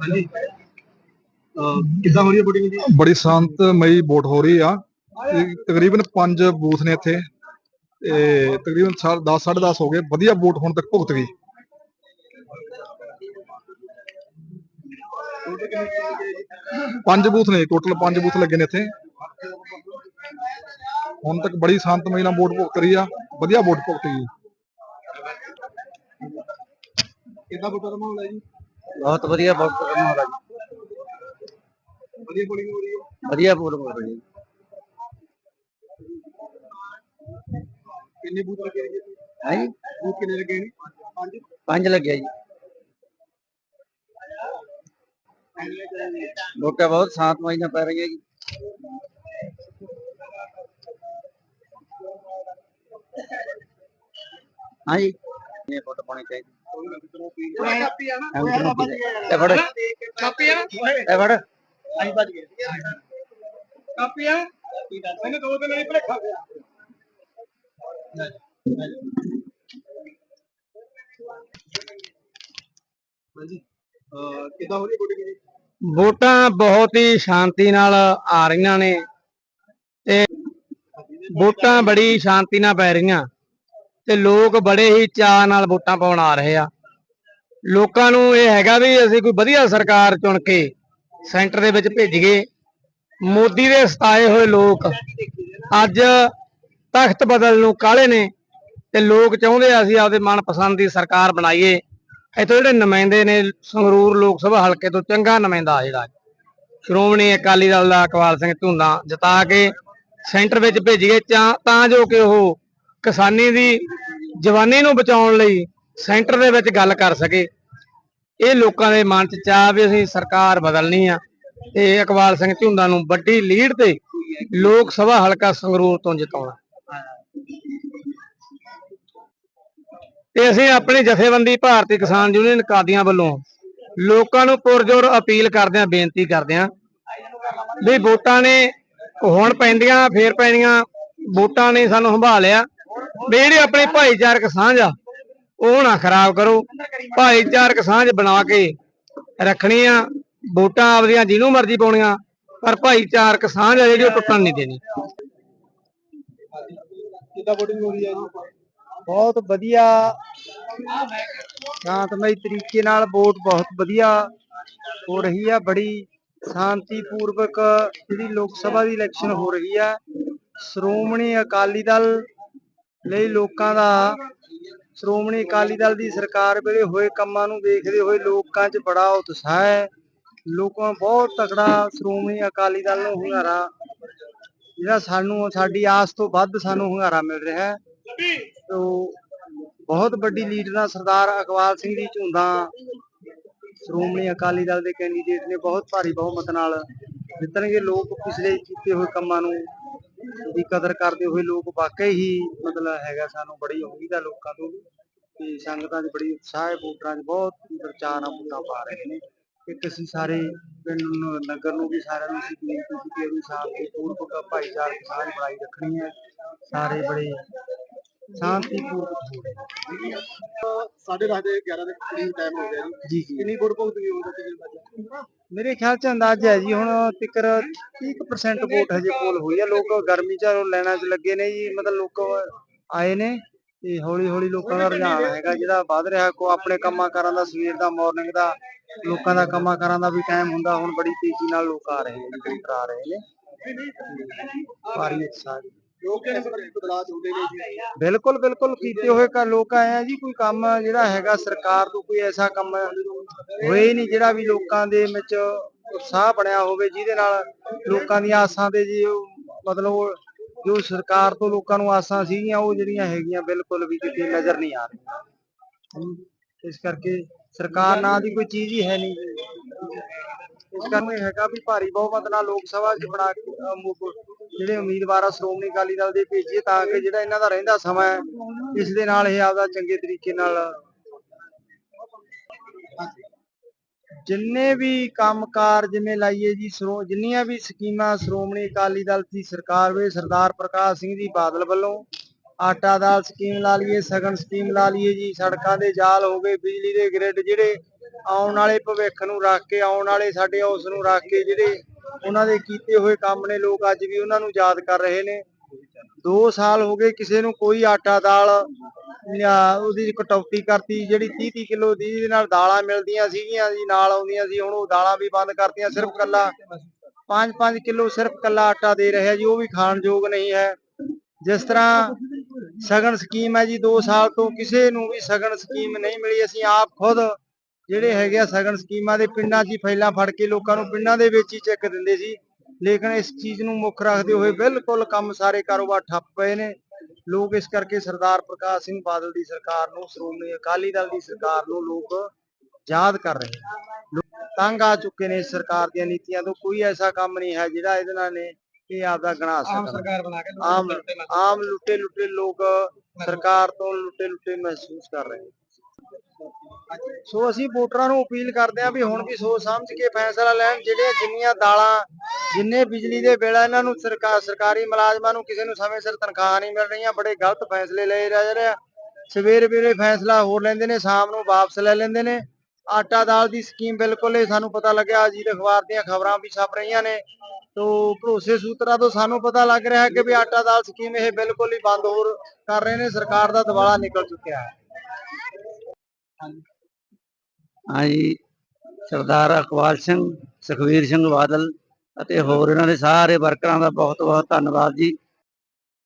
ਹਾਂਜੀ। ਕਿੱਦਾਂ ਹੋ ਰਹੀ ਹੈ VOTING ਜੀ ਬੜੀ ਸ਼ਾਂਤਮਈ ਵੋਟ ਹੋ ਰਹੀ ਆ। ਤਕਰੀਬਨ 5 ਬੂਥ ਨੇ ਇੱਥੇ। ਤੇ ਤਕਰੀਬਨ 10 10:30 ਹੋ ਗਏ। ਵਧੀਆ ਵੋਟ ਹੁਣ ਤੱਕ ਭੁਗਤ ਗਈ। ਪੰਜ ਬੂਥ ਨੇ ਟੋਟਲ ਪੰਜ ਬੂਥ ਲੱਗੇ ਨੇ ਇੱਥੇ। ਹੁਣ ਤੱਕ ਬੜੀ ਸ਼ਾਂਤਮਈ ਨਾਲ ਵੋਟ ਭੁਗਤ ਰਹੀ ਆ। ਵਧੀਆ ਵੋਟ ਭੁਗਤ ਗਈ। ਕਿੱਦਾਂ ਵੋਟਾਂ ਦਾ ਮਾਹੌਲ ਹੈ ਜੀ? ਬਹੁਤ ਵਧੀਆ ਬਹੁਤ ਵਧੀਆ ਮਾਹੌਲ ਹੈ ਵਧੀਆ ਪੋਲਿੰਗ ਹੋ ਰਹੀ ਹੈ। ਜੀ। ਵਧੀਆ ਪੂਰ ਹੋ ਰਹੀ ਹੈ ਕਿੰਨੇ ਬੂਥ ਲੱਗੇ ਨੇ ਜੀ? ਹੈ ਜੀ? ਬੂਥ ਕਿੰਨੇ ਲੱਗੇ ਨੇ? ਪੰਜ? ਪੰਜ ਲੱਗਿਆ ਜੀ। ਵੋਟਾਂ ਬਹੁਤ ਸ਼ਾਂਤਮਈ ਨਾਲ ਪੈ ਰਹੀਆਂ ਜੀ। ਹਾਂ ਜੀ। ਇਹ ਵੋਟ ਪਾਣੀ ਚਾਹੀਦੀ। ਕਾਪੀ ਆ ਨਾ। ਐਂ ਕਿਉਂ ਪੀ ਲੈ? ਇਹ ਫੜ ਕਾਪੀ ਆ। ਨਾ ਇਹ ਫੜ। ਅਸੀਂ ਭੱਜ ਗਏ। ਕਾਪੀ ਆ। ਇਹਨੇ ਦੋ ਦਿਨ ਨਹੀਂ ਭਲੇਖਾ ਗਿਆ ਹਾਂਜੀ। ਅਹ ਕਿੱਦਾਂ ਹੋ ਰਹੀ ਹੈ VOTING ਜੀ ਵੋਟਾਂ ਬਹੁਤ ਹੀ ਸ਼ਾਂਤੀ ਨਾਲ ਆ ਰਹੀਆਂ ਨੇ ਤੇ ਵੋਟਾਂ ਬੜੀ ਸ਼ਾਂਤੀ ਨਾਲ ਪੈ ਰਹੀਆਂ। ਤੇ ਲੋਕ ਬੜੇ ਹੀ ਚਾਅ ਨਾਲ ਵੋਟਾਂ ਪਾਉਣ ਆ ਰਹੇ ਆ। ਲੋਕਾਂ ਨੂੰ ਇਹ ਹੈਗਾ ਵੀ ਅਸੀਂ ਕੋਈ ਵਧੀਆ ਸਰਕਾਰ ਚੁਣ ਕੇ ਸੈਂਟਰ ਦੇ ਵਿੱਚ ਭੇਜੀਏ। ਮੋਦੀ ਦੇ ਸਤਾਏ ਹੋਏ ਲੋਕ ਅੱਜ ਤਖਤ ਬਦਲ ਨੂੰ ਕਾਲੇ ਨੇ ਤੇ ਲੋਕ ਚਾਹੁੰਦੇ ਆ ਅਸੀਂ ਆਪਦੇ ਮਨਪਸੰਦ ਦੀ ਸਰਕਾਰ ਬਣਾਈਏ। ਇੱਥੋਂ ਜਿਹੜੇ ਨੁਮਾਇੰਦੇ ਨੇ ਸੰਗਰੂਰ ਲੋਕ ਸਭਾ ਹਲਕੇ ਤੋਂ ਚੰਗਾ ਨੁਮਾਇੰਦਾ ਜਿਹੜਾ। ਸ਼੍ਰੋਮਣੀ ਅਕਾਲੀ ਦਲ ਦਾ ਅਕਵਾਲ ਸਿੰਘ ਝੁੰਦਾ ਜਿਤਾ ਕੇ ਸੈਂਟਰ ਵਿੱਚ ਭੇਜੀਏ ਤਾਂ ਤਾਂ ਜੋ ਕਿ ਉਹ ਕਿਸਾਨੀ ਦੀ ਜਵਾਨੀ ਨੂੰ ਬਚਾਉਣ ਲਈ ਸੈਂਟਰ ਦੇ ਵਿੱਚ ਗੱਲ ਕਰ ਸਕੇ। ਇਹ ਲੋਕਾਂ ਦੇ ਮਨ 'ਚ ਚਾਹ ਵੀ ਅਸੀਂ ਸਰਕਾਰ ਬਦਲਣੀ ਆ। ਤੇ ਇਕਬਾਲ ਸਿੰਘ ਝੁੰਦਾ ਨੂੰ ਵੱਡੀ ਲੀਡ ਤੇ ਲੋਕ ਸਭਾ ਹਲਕਾ ਸੰਗਰੂਰ ਤੋਂ ਜਿਤਾਉਣਾ। ਤੇ ਅਸੀਂ ਆਪਣੀ ਜਥੇਬੰਦੀ ਭਾਰਤੀ ਕਿਸਾਨ ਯੂਨੀਅਨ ਕਾਦੀਆਂ ਵੱਲੋਂ ਲੋਕਾਂ ਨੂੰ ਪੁਰਜੋਰ ਅਪੀਲ ਕਰਦੇ ਆਂ ਬੇਨਤੀ ਕਰਦੇ ਆਂ ਵੀ ਵੋਟਾਂ ਨੇ ਹੁਣ ਪੈਂਦੀਆਂ, ਫੇਰ ਪੈਣੀਆਂ, ਵੋਟਾਂ ਨੇ ਸਾਨੂੰ ਸੰਭਾਲਿਆ। ਵੀ ਜਿਹੜੀ ਆਪਣੇ ਭਾਈਚਾਰਕ ਸਾਂਝ ਆ। ਉਹ ਨਾ ਖਰਾਬ ਕਰੋ। ਭਾਈਚਾਰਕ ਸਾਂਝ ਬਣਾ ਕੇ ਰੱਖਣੀ ਆ ਵੋਟਾਂ ਆਪਦੀਆਂ ਜਿਹਨੂੰ ਮਰਜ਼ੀ ਪਾਉਣੀਆਂ, ਪਰ ਭਾਈਚਾਰਕ ਸਾਂਝ ਆ ਜਿਹੜੀ ਉਹ ਟੁੱਟਣ ਨਹੀਂ ਦੇਣੀ। ਕਿੱਦਾਂ VOTING ਹੋ ਰਹੀ ਹੈ ਜੀ? ਬਹੁਤ ਵਧੀਆ। ਸ਼ਾਂਤਮਈ ਤਰੀਕੇ ਨਾਲ ਵੋਟ ਬਹੁਤ ਵਧੀਆ ਹੋ ਰਹੀ ਆ। ਬੜੀ ਸ਼ਾਂਤੀਪੂਰਵਕ ਜਿਹੜੀ ਲੋਕ ਸਭਾ ਦੀ ਇਲੈਕਸ਼ਨ ਹੋ ਰਹੀ ਆ। ਸ਼੍ਰੋਮਣੀ ਅਕਾਲੀ ਦਲ ਲਈ ਲੋਕਾਂ ਦਾ ਸ਼੍ਰੋਮਣੀ ਅਕਾਲੀ ਦਲ ਦੀ ਸਰਕਾਰ ਵੇਲੇ ਹੋਏ ਕੰਮਾਂ ਨੂੰ ਦੇਖਦੇ ਹੋਏ ਲੋਕਾਂ 'ਚ ਬੜਾ ਉਤਸ਼ਾਹ ਹੈ। ਲੋਕਾਂ ਬਹੁਤ ਤਕੜਾ ਸ਼੍ਰੋਮਣੀ ਅਕਾਲੀ ਦਲ ਨੂੰ ਹੁੰਗਾਰਾ ਜਿਹੜਾ ਸਾਨੂੰ, ਸਾਡੀ ਆਸ ਤੋਂ ਵੱਧ ਸਾਨੂੰ ਹੁੰਗਾਰਾ ਮਿਲ ਰਿਹਾ ਹੈ। ਤੋ ਬਹੁਤ ਵੱਡੀ ਲੀਡ ਨਾਲ ਸਰਦਾਰ ਅਕਵਾਲ ਸਿੰਘ ਦੀ ਝੁੰਦਾ। ਸ਼੍ਰੋਮਣੀ ਅਕਾਲੀ ਦਲ ਦੇ ਕੈਂਡੀਡੇਟ ਨੇ ਬਹੁਤ ਭਾਰੀ ਬਹੁਮਤ ਨਾਲ ਜਿੱਤਣਗੇ ਲੋਕ ਪਿਛਲੇ ਕੀਤੇ ਹੋਏ ਕੰਮਾਂ ਨੂੰ। ਦੀ ਕਦਰ ਕਰਦੇ ਹੋਏ ਲੋਕ ਵਾਕਈ ਹੀ ਮਤਲਬ ਹੈਗਾ ਸਾਨੂੰ ਬੜੀ ਉਮੀਦ ਹੈ ਲੋਕਾਂ ਤੋਂ ਤੇ ਸੰਗਤਾਂ 'ਚ ਬੜੀ ਉਤਸ਼ਾਹ ਹੈ, ਵੋਟਰਾਂ 'ਚ ਬਹੁਤ ਪ੍ਰਚਾਰ ਨਾਲ ਵੋਟਾਂ ਪਾ ਰਹੇ ਨੇ। ਇੱਕ ਅਸੀਂ ਸਾਰੇ ਪਿੰਡ ਨੂੰ, ਨਗਰ ਨੂੰ ਵੀ ਸਾਰਿਆਂ ਨੂੰ ਅਸੀਂ ਬੇਨਤੀ ਕੀਤੀ ਹੈ ਵੀ ਸ਼ਾਂਤੀਪੂਰਵਕ ਭਾਈਚਾਰਕ ਸਾਂਝ ਬਣਾਈ ਰੱਖਣੀ ਹੈ। ਸਾਰੇ ਬੜੇ ਸ਼ਾਂਤੀਪੂਰਵਕ ਹੋ ਰਹੇ ਨੇ। ਸਾਢੇ ਦਸ ਦੇ 11 ਦੇ ਕਰੀਬ ਟਾਈਮ ਹੋ ਗਿਆ ਜੀ। ਜੀ ਜੀ। ਕਿੰਨੀ ਵੋਟ ਭੁਗਤ ਗਈ ਹੁਣ ਤੱਕ ਮੇਰੇ ਖਿਆਲ ਚ ਅੰਦਾਜ਼ਾ ਹੈ ਜੀ ਹੁਣ ਤਿੱਕਰ 30% ਵੋਟ ਹਜੇ ਪੋਲ ਹੋਈ ਆ। ਲੋਕ ਗਰਮੀ ਚ ਲੈਣਾ ਚ ਲੱਗੇ ਨੇ ਜੀ ਮਤਲਬ ਲੋਕ ਆਏ ਨੇ ਤੇ ਹੌਲੀ ਹੌਲੀ ਲੋਕਾਂ ਦਾ ਰੁਝਾਨ ਹੈਗਾ ਜਿਹੜਾ ਵੱਧ ਰਿਹਾ ਕੋ ਆਪਣੇ ਕੰਮਾਂ ਕਾਰਾਂ ਦਾ ਸਵੇਰ ਦਾ ਮਾਰਨਿੰਗ ਦਾ ਲੋਕਾਂ ਦਾ ਕੰਮਾਂ ਕਾਰਾਂ ਦਾ ਵੀ ਟਾਈਮ ਹੁੰਦਾ ਹੁਣ ਬੜੀ ਤੇਜ਼ੀ ਨਾਲ ਲੋਕ ਆ ਰਹੇ ਨੇ ਆ ਰਹੇ ਨੇ। ਭਾਰੀ ਉਤਸ਼ਾਹ ਬਿਲਕੁਲ ਬਿਲਕੁਲ ਕੀਤੇ ਹੋਏ ਕਾ ਲੋਕ ਆਏ ਆ ਜੀ, ਕੋਈ ਕੰਮ ਜਿਹੜਾ ਹੈਗਾ ਸਰਕਾਰ ਤੋਂ ਕੋਈ ਐਸਾ ਕੰਮ ਹੋਏ ਨਹੀਂ ਜਿਹੜਾ ਵੀ ਲੋਕਾਂ ਦੇ ਵਿੱਚ ਉਤਸ਼ਾਹ ਬਣਿਆ ਹੋਵੇ, ਜਿਹਦੇ ਨਾਲ ਲੋਕਾਂ ਦੀਆਂ ਆਸਾਂ ਤੇ ਜੀ ਮਤਲਬ ਜੋ ਸਰਕਾਰ ਤੋਂ ਲੋਕਾਂ ਨੂੰ ਆਸਾਂ ਸੀਗੀਆਂ, ਉਹ ਜਿਹੜੀਆਂ ਹੈਗੀਆਂ ਬਿਲਕੁਲ ਵੀ ਕਿਤੇ ਨਜ਼ਰ ਨਹੀਂ ਆ ਰਹੀਆਂ। ਇਸ ਕਰਕੇ ਸਰਕਾਰ ਨਾਂ ਦੀ ਕੋਈ ਚੀਜ਼ ਹੀ ਹੈ ਨਹੀਂ। ਇਸ ਕਰਕੇ ਹੈਗਾ ਵੀ ਭਾਰੀ ਬਹੁਮਤ ਨਾਲ ਲੋਕ ਸਭਾ ਚ ਬਣਾ ਕੇ ਜਿਹੜੇ ਉਮੀਦਵਾਰ ਆ, ਸ਼੍ਰੋਮਣੀ ਅਕਾਲੀ ਦਲ ਦੇ ਭੇਜੀਏ ਤਾਂ ਕਿ ਜਿਹੜਾ ਇਹਨਾਂ ਦਾ ਰਹਿੰਦਾ ਸਮਾਂ ਹੈ, ਇਸ ਦੇ ਨਾਲ ਇਹ ਆਪਦਾ ਚੰਗੇ ਤਰੀਕੇ ਨਾਲ ਜਿੰਨੇ ਵੀ ਕੰਮਕਾਰ ਜਿਵੇਂ ਲਾਈਏ ਜੀ, ਸ਼੍ਰੋ- ਜਿੰਨੀਆਂ ਵੀ ਸਕੀਮਾਂ ਸ਼੍ਰੋਮਣੀ ਅਕਾਲੀ ਦਲ ਦੀ ਸਰਕਾਰ ਵੇ, ਸਰਦਾਰ ਪ੍ਰਕਾਸ਼ ਸਿੰਘ ਜੀ ਬਾਦਲ ਵੱਲੋਂ ਆਟਾ ਦਾਲ ਸਕੀਮ ਲਾ ਲਈਏ, ਸਗਨ ਸਕੀਮ ਲਾ ਲਈਏ ਜੀ, ਸੜਕਾਂ ਦੇ ਜਾਲ ਹੋ ਗਏ, ਬਿਜਲੀ ਦੇ ਗ੍ਰਿਡ ਜਿਹੜੇ ਆਉਣ ਵਾਲੇ ਭਵਿੱਖ ਨੂੰ ਰੱਖ ਕੇ, ਆਉਣ ਵਾਲੇ ਸਾਡੇ ਉਸ ਨੂੰ ਰੱਖ ਕੇ ਜਿਹੜੇ ਉਹਨਾਂ ਦੇ ਕੀਤੇ ਹੋਏ ਕੰਮ ਨੇ, ਲੋਕ ਅੱਜ ਵੀ ਉਹਨਾਂ ਨੂੰ ਯਾਦ ਕਰ ਰਹੇ ਨੇ। 2 ਸਾਲ ਹੋ ਗਏ ਕਿਸੇ ਨੂੰ ਕੋਈ ਆਟਾ, ਦਾਲ ਉਹਦੀ ਕਟੌਤੀ ਕਰਤੀ, ਜਿਹੜੀ 30 30 ਕਿਲੋ ਦੀ ਦੇ ਨਾਲ ਦਾਲਾਂ ਮਿਲਦੀਆਂ ਸੀਗੀਆਂ ਜੀ, ਨਾਲ ਆਉਂਦੀਆਂ ਸੀ, ਹੁਣ ਉਹ ਦਾਲਾਂ ਵੀ ਬੰਦ ਕਰਤੀਆਂ, ਸਿਰਫ ਕੱਲਾ 5-5 ਕਿਲੋ ਸਿਰਫ ਕੱਲਾ ਆਟਾ ਦੇ ਰਿਹਾ ਜੀ, ਉਹ ਵੀ ਖਾਣ ਯੋਗ ਨਹੀਂ ਹੈ। ਜਿਸ ਤਰ੍ਹਾਂ ਸਗਨ ਸਕੀਮ ਹੈ ਜੀ 2 ਸਾਲ ਤੋਂ ਕਿਸੇ ਨੂੰ ਵੀ ਸਗਨ ਸਕੀਮ ਨਹੀਂ ਮਿਲੀ, ਅਸੀਂ ਆਪ ਖੁਦ ਜਿਹੜੇ ਹੈਗੇ ਆ ਸਗਨ ਸਕੀਮਾਂ ਦੇ ਪਿੰਡਾਂ 'ਚ ਹੀ ਫਾਈਲਾਂ ਫੜ ਕੇ ਲੋਕਾਂ ਨੂੰ ਪਿੰਡਾਂ ਦੇ ਵਿੱਚ ਹੀ ਚੈੱਕ ਦਿੰਦੇ ਸੀ। ਲੇਕਿਨ ਇਸ ਚੀਜ਼ ਨੂੰ ਮੁੱਖ ਰੱਖਦੇ ਹੋਏ ਬਿਲਕੁਲ ਕੰਮ ਸਾਰੇ ਕਾਰੋਬਾਰ ਠੱਪ ਪਏ ਨੇ। ਲੋਕ ਇਸ ਕਰਕੇ ਸਰਦਾਰ ਪ੍ਰਕਾਸ਼ ਸਿੰਘ ਬਾਦਲ ਦੀ ਸਰਕਾਰ ਨੂੰ ਸ਼੍ਰੋਮਣੀ ਅਕਾਲੀ ਦਲ ਦੀ ਸਰਕਾਰ ਨੂੰ ਲੋਕ ਯਾਦ ਕਰ ਰਹੇ ਨੇ। ਲੋਕ ਤੰਗ ਆ ਚੁੱਕੇ ਨੇ ਸਰਕਾਰ ਦੀਆਂ ਨੀਤੀਆਂ ਤੋਂ। ਕੋਈ ਐਸਾ ਕੰਮ ਨਹੀਂ ਹੈ ਜਿਹੜਾ ਇਹਦੇ ਨਾਲ ਨੇ ਇਹ ਆਪਦਾ ਗਣਾ ਆਮ ਸਕਣ ਸਰਕਾਰ ਬਣਾ ਕੇ ਆਮ ਆਮ ਲੁੱਟੇ ਲੁੱਟੇ ਲੋਕ ਸਰਕਾਰ ਤੋਂ ਲੁੱਟੇ ਲੁੱਟੇ ਮਹਿਸੂਸ ਕਰ ਰਹੇ ਨੇ। ਸੋ ਅਸੀਂ ਵੋਟਰਾਂ ਨੂੰ ਅਪੀਲ ਕਰਦੇ ਹਾਂ ਵੀ ਹੁਣ ਵੀ ਸੋਚ ਸਮਝ ਕੇ ਫੈਸਲਾ ਲੈਣ, ਜਿਹੜੇ ਜਿੰਨੀਆਂ ਦਾਲਾਂ, ਜਿੰਨੇ ਬਿਜਲੀ ਦੇ ਬਿੱਲ ਇਹਨਾਂ ਨੂੰ ਸਰਕਾਰ ਸਰਕਾਰੀ ਮੁਲਾਜ਼ਮਾਂ ਨੂੰ ਕਿਸੇ ਨੂੰ ਸਮੇਂ ਸਿਰ ਤਨਖਾਹ ਨਹੀਂ ਮਿਲ ਰਹੀਆਂ, ਬੜੇ ਗਲਤ ਫੈਸਲੇ ਲਏ ਜਾ ਰਹੇ ਆ। ਸਵੇਰ ਵੇਲੇ ਫੈਸਲਾ ਹੋਰ ਲੈਂਦੇ ਨੇ, ਸ਼ਾਮ ਨੂੰ ਵਾਪਸ ਲੈ ਲੈਂਦੇ ਨੇ। ਆਟਾ ਦਾਲ ਦੀ ਸਕੀਮ ਬਿਲਕੁਲ ਇਹ ਸਾਨੂੰ ਪਤਾ ਲੱਗਿਆ, ਅਜੀਤ ਅਖਬਾਰ ਦੀਆਂ ਖਬਰਾਂ ਵੀ ਛਪ ਰਹੀਆਂ ਨੇ। ਤੋ ਭਰੋਸੇ ਸੂਤਰਾਂ ਤੋਂ ਸਾਨੂੰ ਪਤਾ ਲੱਗ ਰਿਹਾ ਹੈ ਕਿ ਵੀ ਆਟਾ ਦਾਲ ਸਕੀਮ ਇਹ ਬਿਲਕੁਲ ਹੀ ਬੰਦ ਹੋਰ ਕਰ ਰਹੇ ਨੇ, ਸਰਕਾਰ ਦਾ ਦਿਵਾਲਾ ਨਿਕਲ ਚੁੱਕਿਆ ਹੈ। ਹਾਂਜੀ, ਸਰਦਾਰ ਅਕਵਾਲ ਸਿੰਘ, ਸੁਖਵੀਰ ਸਿੰਘ ਬਾਦਲ ਅਤੇ ਹੋਰ ਇਹਨਾਂ ਦੇ ਸਾਰੇ ਵਰਕਰਾਂ ਦਾ ਬਹੁਤ ਬਹੁਤ ਧੰਨਵਾਦ ਜੀ।